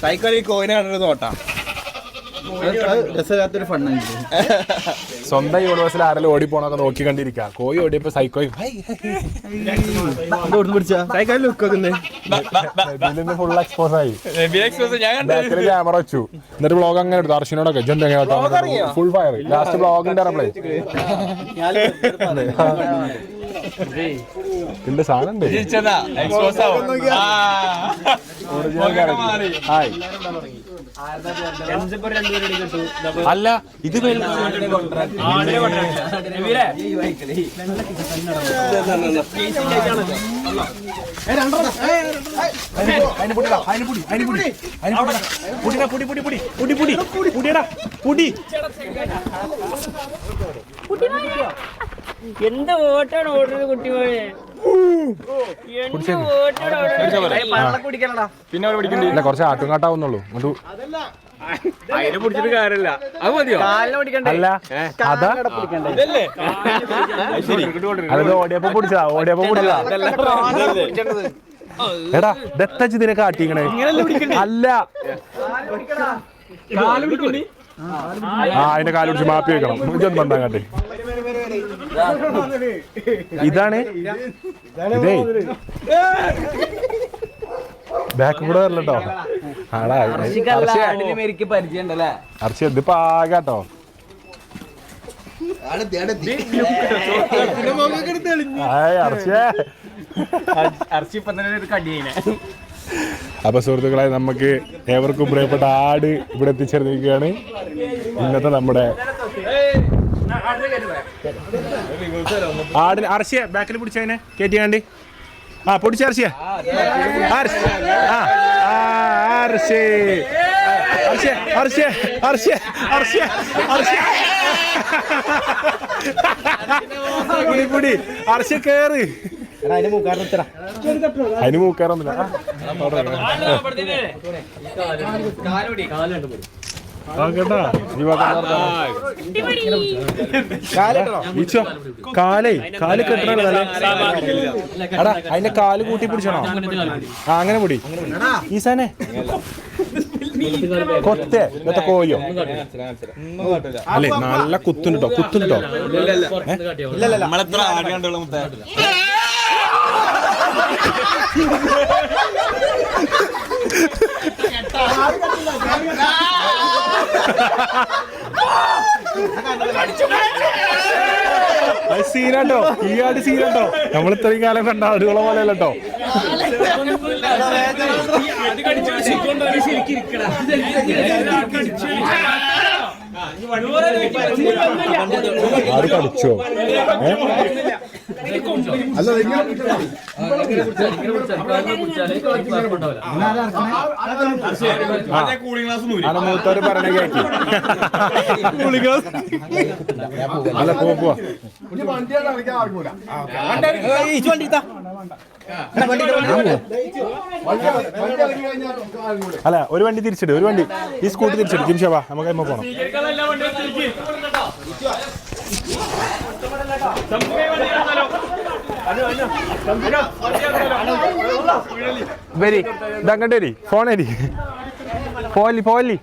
Cycle ഈ കോയിനെ കണ്ടിട്ട് നോട്ടാ രസമില്ലാത്തൊരു സ്വന്തം യൂണിവേഴ്സിൽ ആരെങ്കിലും ഓടിപ്പോണൊക്കെ നോക്കി കണ്ടിരിക്കുക കോയി ഓടിയപ്പോ സൈക്കോയും ഫുൾ എക്സ്പോസ് ആയി. ക്യാമറ വെച്ചു. എന്നിട്ട് ബ്ലോഗ് അങ്ങനെ എടുത്തു. അർഷിനോടൊക്കെ ജന്ത ഫുൾ ഫയർ ലാസ്റ്റ് ബ്ലോഗിന്റെ സാധനം ഉണ്ട് ജയിച്ചതാ എക്സ്പോസ് ആവും ആ. മുഖമൊക്കെ മാറി. ഹായ് അല്ല ഇത് വലുത്. എന്ത് വോട്ടാണ് ഓടുന്നത് കുട്ടിമോനെ പിന്നെ ഇല്ല കുറച്ച് ആട്ടും കാട്ടാവുന്നുള്ളൂ. അതിനെ പിടിച്ചിട്ട് കാര്യമില്ല. അത് മതിയോ? അല്ല അതാ? ഇതല്ലേ? അത് ഓടിയപ്പോ പിടിച്ചതാ ഓടിയപ്പോ പിടിച്ചതാ. എടാ ദത്തച്ച് ഇതിനെ കാട്ടിക്കണേ? അല്ല. ആ അതിന്റെ കാൽ പിടിച്ച് മാപ്പി വെക്കണം. ഇതൊന്നും പണ്ടാ കാട്ടെ. ഇതാണ്. ഇതേ. ബാക്ക് കൂടെ ആടാ ഉണ്ടല്ലേ അർച്ച ഇതിപ്പോ ആകാട്ടോ. ആയ് അർച്ചേ അപ്പൊ സുഹൃത്തുക്കളായി നമുക്ക് ഏവർക്കും പ്രിയപ്പെട്ട ആട് ഇവിടെ എത്തിച്ചേർന്നിരിക്കുകയാണ്. ഇന്നത്തെ നമ്മുടെ ആടിന് അർശിയ ബാക്കിൽ പിടിച്ചതിനെ കണ്ടി ആ പൊടിച്ച അർശിയ അർച്ചി ആ അർച്ചിയ അർച്ചിയ അർച്ചിയ അർച്ചിയ പുടി പുടി കേറ് അതിന് മൂക്കാറൊന്നില്ല അതിന് അവിടെ ഇരിക്ക്. ആ, കേട്ടാ കാലേ കാൽ കെട്ടണ അടാ അതിന്റെ കാൽ കൂട്ടി പിടിച്ചണോ? ആ അങ്ങനെ പിടി. ഈസാനെ കൊത്തേ ഇന്നത്തെ കോയോ അല്ലെ നല്ല കുത്തുണ്ടോ? കുത്തുണ്ടോ? നമ്മളെത്ര ആട് കണ്ടുള്ള മുത്ത അത് സീനാട്ടോ. ഈ ആട് സീനാട്ടോ. നമ്മൾ ഇത്രയും കാലം കണ്ട ആടുകളെ പോലെ അല്ലട്ടോ ആട് ഗ്ലാസ് നൂരി ആടെ മൂത്തോര് പറഞ്ഞ കേക്കി അല്ല പോവാ പോവാ അല്ല ഒരു വണ്ടി തിരിച്ചിട് ഒരു വണ്ടി. ഈ സ്കൂട്ടി തിരിച്ചിട്. ജിംഷാ നമുക്ക് അമ്മ പോണം. വരി ഇതങ്ങോട്ട് വരി. ഫോൺ വരി. പോലി പോലി